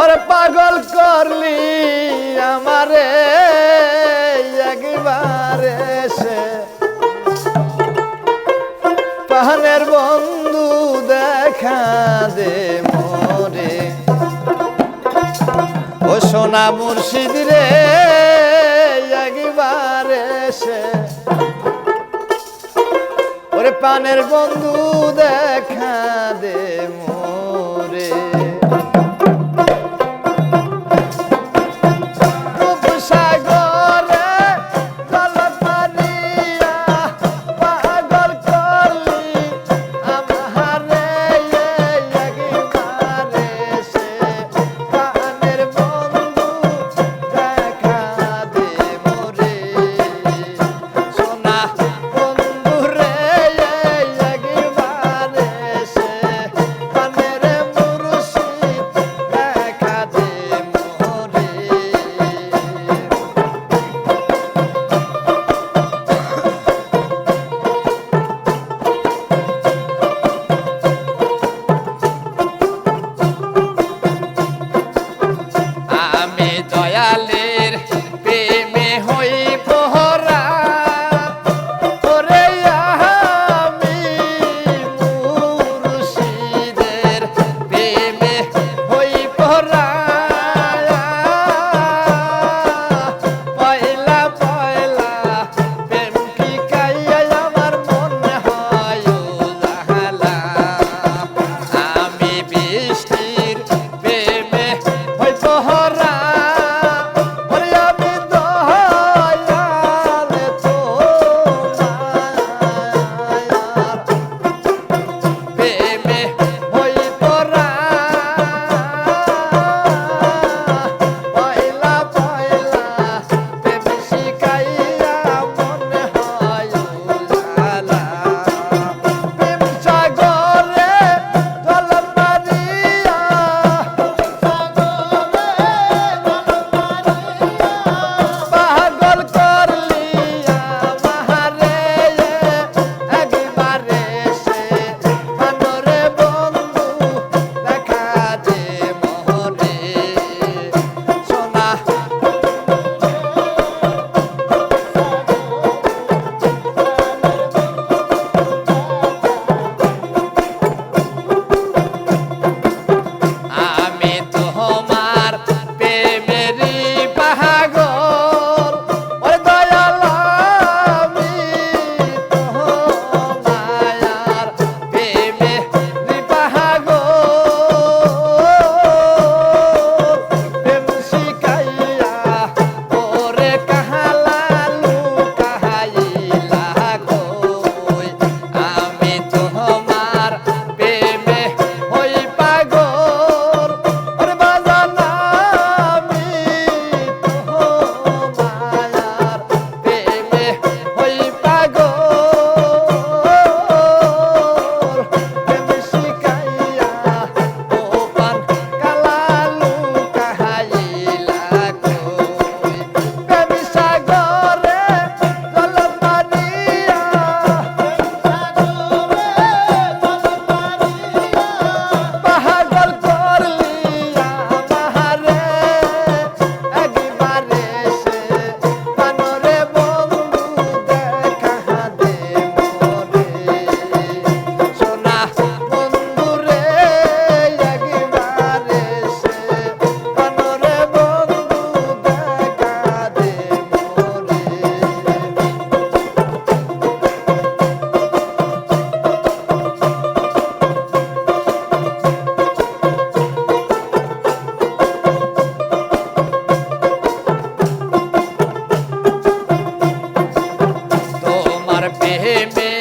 ওরে পাগল করলি আমারে একবারে সে পাহানের বন্ধু দেখা দে মোরে। ও সোনা মুর্শিদ রে, একবারে সে ওরে পানের বন্ধু দেখা me